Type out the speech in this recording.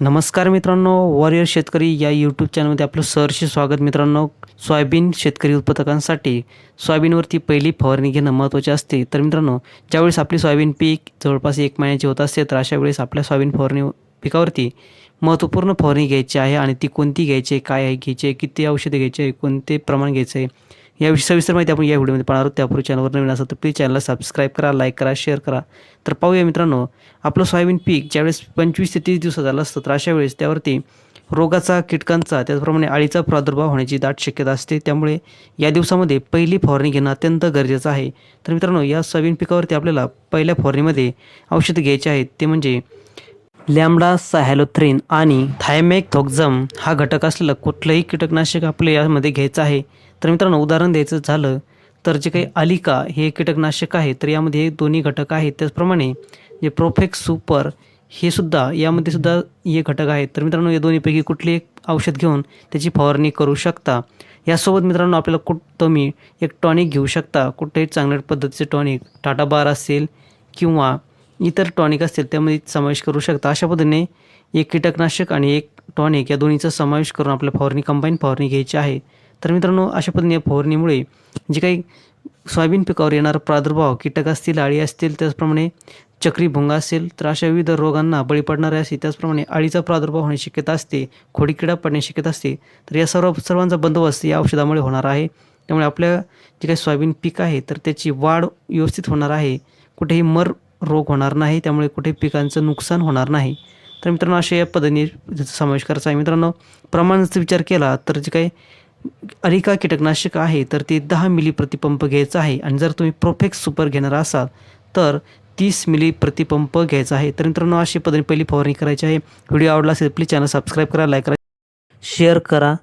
नमस्कार मित्रांनो वॉरियर शेतकरी या यूट्यूब चॅनलमध्ये आपलं सहर्ष स्वागत मित्रांनो. सोयाबीन शेतकरी उत्पादकांसाठी सोयाबीनवरती पहिली फवारणी घेणं महत्त्वाचे असते. तर मित्रांनो ज्यावेळेस आपली सोयाबीन पीक जवळपास एक महिन्याची होत असते तर अशा वेळेस आपल्या सोयाबीन फवारणी पिकावरती महत्त्वपूर्ण फवारणी घ्यायची आहे आणि ती कोणती घ्यायची आहे काय आहे घ्यायची आहे किती औषधे घ्यायची आहे कोणते प्रमाण घ्यायचं आहे याविषयी सविस्तर माहिती आपण या व्हिडिओमध्ये पाहणार आहोत. त्यापूर्वी चॅनलवर नवीन असेल तर प्लीज चॅनलला सबस्क्राईब करा लाईक करा शेअर करा. तर पाहूया मित्रांनो आपलं सोयाबीन पीक ज्यावेळेस पंचवीस ते तीस दिवसात झालं असतं तर अशा वेळेस त्यावरती रोगाचा कीटकांचा त्याचप्रमाणे अळीचा प्रादुर्भाव होण्याची दाट शक्यता असते. त्यामुळे या दिवसामध्ये पहिली फवारणी घेणं अत्यंत गरजेचं आहे. तर मित्रांनो या सोयाबीन पिकावरती आपल्याला पहिल्या फवारणीमध्ये औषधं घ्यायचे आहेत. ते म्हणजे लॅमडा साहॅलोथ्रिन आणि थायमॅकथोक्झम हा घटक असलेलं कुठलंही कीटकनाशक आपल्या यामध्ये घ्यायचं आहे. तर मित्रांनो उदाहरण द्यायचं झालं तर जे काही अलिका हे कीटकनाशक आहे तर यामध्ये हे दोन्ही घटक आहेत. त्याचप्रमाणे जे प्रोफेक्स सुपर हे सुद्धा यामध्ये सुद्धा हे घटक आहेत. तर मित्रांनो या दोन्हीपैकी कुठले एक औषध घेऊन त्याची फवारणी करू शकता? यासोबत मित्रांनो आपल्याला कुठ तुम्ही एक टॉनिक घेऊ शकता. कुठेही चांगल्या पद्धतीचे टॉनिक टाटा बार असेल किंवा इतर टॉनिक असतील त्यामध्ये समावेश करू शकता. अशा पद्धतीने एक कीटकनाशक आणि एक टॉनिक या दोन्हीचा समावेश करून आपल्या फवारणी कंबाईन फवारणी घ्यायची आहे. तर मित्रांनो अशा पद्धतीने या फवारणीमुळे जे काही सोयाबीन पिकावर येणारा प्रादुर्भाव कीटक असतील अळी असतील त्याचप्रमाणे चक्री भुंगा असेल तर अशा विविध रोगांना बळी पडणारे असते त्याचप्रमाणे अळीचा प्रादुर्भाव होण्याची शक्यता असते खोडी किडा पडण्याची शक्यता असते तर या सर्व सर्वांचा बंदोबस्त या औषधामुळे होणार आहे. त्यामुळे आपल्या जे काही सोयाबीन पीक आहे तर त्याची वाढ व्यवस्थित होणार आहे. कुठेही मर रोग होणार नाही त्यामुळे कुठे पिकांचं नुकसान होणार नाही. तर मित्रांनो अशा या पद्धतीने त्याचा समावेश करायचा आहे. मित्रांनो प्रमाणाचा विचार केला तर जे काही अरिका कीटकनाशक आहे तर ते दहा मिली प्रतिपंप घ्यायचं आहे. आणि जर तुम्ही प्रोफेक्स सुपर घेणार असाल तर तीस मिली प्रतिपंप घ्यायचा आहे. तर मित्रांनो अशी पद्धतीने पहिली फवारणी करायची आहे. व्हिडिओ आवडला असेल प्लीज चॅनल सबस्क्राईब करा लाईक करा शेअर करा.